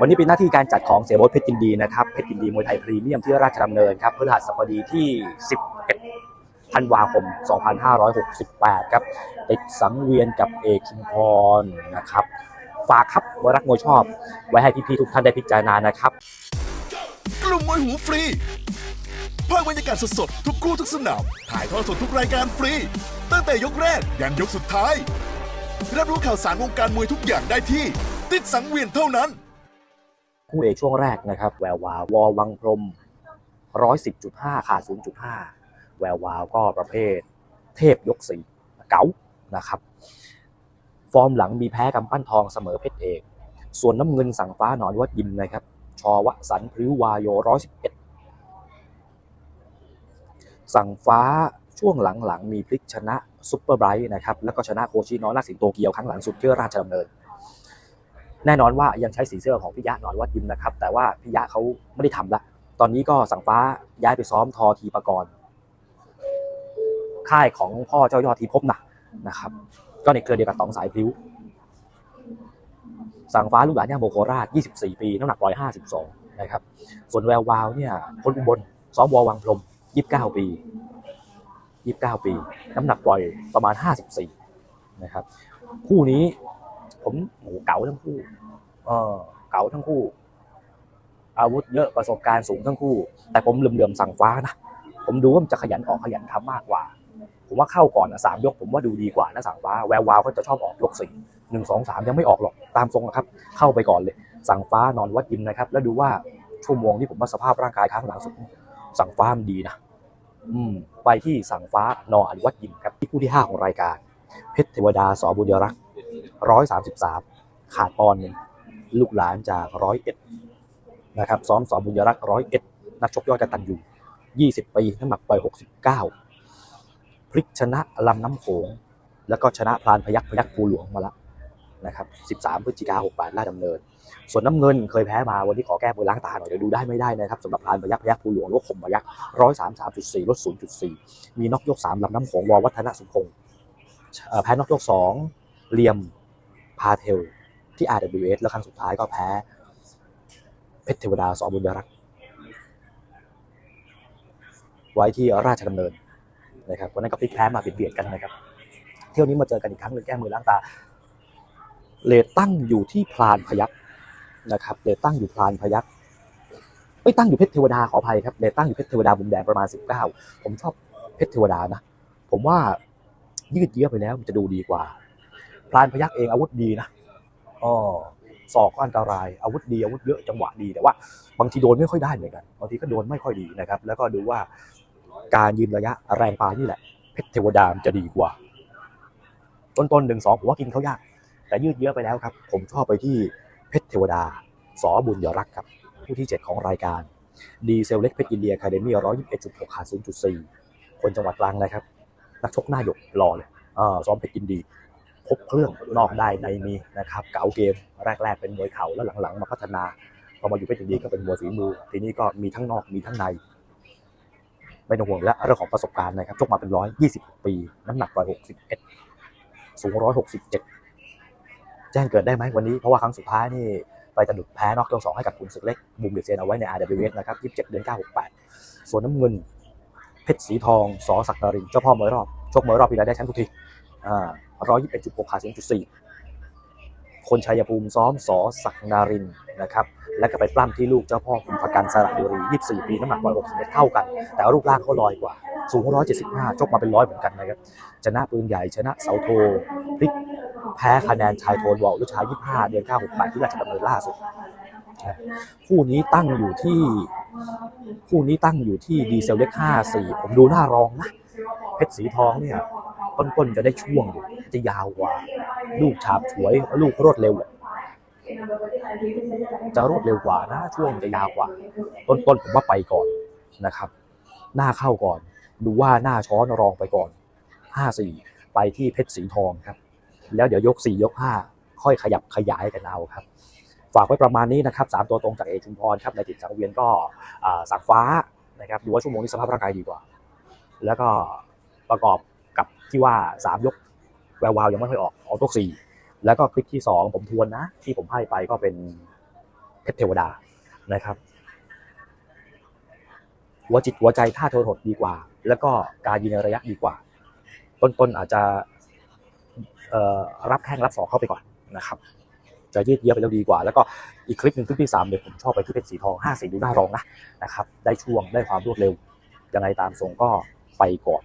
วันนี้เป็นหน้าที่การจัดของเสียโบทเพชรยินดีนะครับเพชรยินดีมวยไทยพรีเมียมที่ราชดำเนินครับพฤหัสบดีที่ 11ธันวาคม 2568 ครับติดสังเวียนกับเอกชุมพรนะครับฝากครับวรักมวยชอบ ไว้ให้พี่ๆทุกท่านได้พิจารณานะครับกลุ่มมวยหูฟรีภาคบรรยากาศสดๆทุกคู่ทุกสนามถ่ายทอดสดทุกรายการฟรี ตั้งแต่ยกแรกยันยกสุดท้าย รับรู้ข่าวสารวงการมวยทุกอย่างได้ที่ ติดสังเวียนเท่านั้น คู่เอกช่วงแรกนะครับแวววาวววังพรม 110.5 ขาด 0.5 แวววาวก็ประเภทเทพยกสีเก๋านะครับ ฟอร์มหลังมีแพ้กำปั้นทองเสมอเพชรเอก ส่วนน้ำเงินสั่งฟ้าหนอนวัดยิมนะครับ ชอวสันพริ้ววายโย111 สั่งฟ้าช่วงหลังๆ มีพลิกชนะซุปเปอร์ไบรท์นะครับ แล้วก็ชนะโคชิน้อยนักสิงโตเกียวครั้งหลังสุดที่ราชดำเนิน แน่นอนว่ายังใช้สีเสื้อของพิยะนอนวัดยิมนะครับ แต่ว่าพิยะเขาไม่ได้ทำละ ตอนนี้ก็สั่งฟ้าย้ายไปซ้อมทอทีปกรณ์ค่ายของพ่อเจ้ายอดทีพบนะนะครับ ก็ในเครือเดียวกับตองสายพลิ้ว สั่งฟ้าลูกหลานย่าโมโคราช 24 ปี น้ำหนัก 152 นะครับ ส่วนแวววาวเนี่ยคนอุบลซ้อมวอวังพรม 29 ปี 29 ปี น้ำหนักปล่อยประมาณ 54 นะครับ คู่นี้ ผมโหเก๋าทั้งคู่ เออ เก๋าทั้งคู่ อาวุธเยอะประสบการณ์สูงทั้งคู่ แต่ผมเหลื่อมๆสั่งฟ้านะผมดูว่ามันจะขยันออกขยันทำมากกว่า ผมว่าเข้าก่อนนะสามยก ผมว่าดูดีกว่านะสั่งฟ้าแวววาวก็จะชอบออกยกสี่หนึ่งสองสามยังไม่ออกหรอกตามทรงนะครับ เข้าไปก่อนเลย สั่งฟ้านอนวัดยิมนะครับ แล้วดูว่าชั่วโมงที่ผมว่าสภาพร่างกายครั้งหลังสุดสั่งฟ้ามันดีนะอืม ไปที่สั่งฟ้านออนุวัดยิมครับที่คู่ที่ห้าของรายการ เพชรเทวดาสอบุญยรักษ์ ร้อยสามสิบสามขาดปอนหนึ่งลูกหลานจากร้อยเอ็ดนะครับซ้อมสอบุญยรักษ์ร้อยเอ็ดนักชกยอดกตันยูยี่สิบปีน้ำหนักปล่อยหกสิบเก้าพลิกชนะลำน้ำโขง แล้วก็ชนะพลานพยักพยักภูหลวงมาแล้วนะครับสิบสามพฤศจิกาหกแปดราชดำเนิน ส่วนน้ำเงินเคยแพ้มาวันนี้ขอแก้มือล้างตาหน่อยเดี๋ยวดูได้ไม่ได้นะครับสำหรับพลานพยักพยักภูหลวงหรือว่าข่มพยักร้อยสามสามจุดสี่ลดศูนย์จุดสี่มีนอกยกสามลำน้ำโขงวอวัฒนสุพงศ์แพ้นอกยกสองเหลี่ยม พาเทลที่ RWS แล้วครั้งสุดท้ายก็แพ้ เพชรเทวดาสอบุญรักษ์ไว้ที่ราชดำเนินนะครับวันนั้นก็พลิกแพ้มาเบียดกันนะครับ เที่ยวนี้มาเจอกันอีกครั้งหนึ่งแก้มือล้างตาเลทตั้งอยู่ที่พลานพยักนะครับเลทตั้งอยู่พลานพยักไม่ตั้งอยู่เพชรเทวดาขออภัยครับเลทตั้งอยู่เพชรเทวดามุมแดงประมาณ 19 ผมชอบเพชรเทวดานะ ผมว่ายืดเยื้อไปแล้วมันจะดูดีกว่า พลานพยักเองอาวุธดีนะอ๋อศอกก็อันตรายอาวุธดีอาวุธเยอะจังหวะดีแต่ว่า บางทีโดนไม่ค่อยได้เหมือนกันบางทีก็โดนไม่ค่อยดีนะครับ แล้วก็ดูว่าการยืนระยะแรงปลายนี่แหละ เพชรเทวดามันจะดีกว่า ต้นๆหนึ่งสองผมว่ากินเขายาก แต่ยืดเยอะไปแล้วครับ ผมชอบไปที่เพชรเทวดาสอบุญยรักครับ ผู้ที่ 7 ของรายการดีเซลเล็กเพชรอินเดียคาเดมี่ร้อยยี่สิบเอ็ดจุดหกขาดศูนย์จุดสี่คนจังหวัดตรังนะครับ นักชกหน้าหยกรอเลยอ่าซ้อมเพชรอินดี บเครื่องนอกได้ในมีนะครับเก๋าเกมแรก ๆ เป็นมวยเข่าแล้วหลังๆ มาพัฒนาพอมาอยู่เพชรยินดีก็เป็นมวยฝีมือ ทีนี้ก็มีทั้งนอกมีทั้งใน ไม่ต้องห่วงแล้วเรื่องของประสบการณ์นะครับชกมาเป็นร้อยยี่สิบปี น้ำหนักร้อยหกสิบเอ็ดสูงร้อยหกสิบเจ็ดแจ้งเกิดได้ไหมวันนี้เพราะว่าครั้งสุดท้ายนี่ไปตะดุดแพ้นอกยกสองให้กับคุณศึกเล็กบุมเดชเซนเอาไว้ใน RWS นะครับยี่สิบเจ็ดเดือนเก้าหกแปดส่วนน้ำเงินเพชรสีทองสอศักดารินเจ้าพ่อมวยรอบชกมวยรอบปีไรได้แชมป์ทุกทีอ่า ร้อยยี่สิบจุดหกขาดศูนย์จุดสี่คนชัยภูมิซ้อมสอศักดารินนะครับแล้วก็ไปปล้ำที่ลูกเจ้าพ่อคุณพกันสระบุรี 24 ปี น้ำหนัก161เท่ากัน แต่รูปร่างเขาลอยกว่า สูง 175 ชกมาเป็นร้อยเหมือนกันนะครับ ชนะปืนใหญ่ ชนะเสาโท พลิก แพ้คะแนนชายโทนวอลหรือชาย 25 เดือน968 ที่ราชดำเนินล่าสุด คู่นี้ตั้งอยู่ที่ คู่นี้ตั้งอยู่ที่ดีเซลเล็ก54 ผมดูหน้ารองนะ เพชรสีทองเนี่ย ต้นๆจะได้ช่วงอยู่จะยาวกว่า ลูกฉาบฉวย ลูกรวดเร็วจะรวดเร็วกว่านะช่วงจะยาวกว่า ต้นๆผมว่าไปก่อนนะครับ หน้าเข้าก่อน ดูว่าหน้าช้อนรองไปก่อนห้าสี่ไปที่เพชรสีทองครับ แล้วเดี๋ยวยกสี่ยกห้าค่อยขยับขยายกันเอาครับ ฝากไว้ประมาณนี้นะครับสามตัวตรงจากเอชุมพรครับในติดสังเวียนก็สังฟ้านะครับดูว่าชั่วโมงนี้สภาพร่างกายดีกว่า แล้วก็ประกอบ กับที่ว่าสามยกแวววาวยังไม่ค่อยออกออกยกสี่แล้วก็คลิปที่สองผมทวนนะ ที่ผมให้ไปก็เป็นพเทวดานะครับหัวจิตหัวใจท่าโทนหดดีกว่า แล้วก็การยิงในระยะดีกว่า ต้นๆอาจจะรับแข้งรับสองเข้าไปก่อนนะครับ จะยืดเยื้อไปแล้วดีกว่า แล้วก็อีกคลิปหนึ่งคลิปที่สามเดี๋ยวผมชอบไปที่เพชรสีทองห้าสีดูหน้ารองนะนะครับ ได้ช่วงได้ความรวดเร็วยังไงตามทรงก็ไปก่อน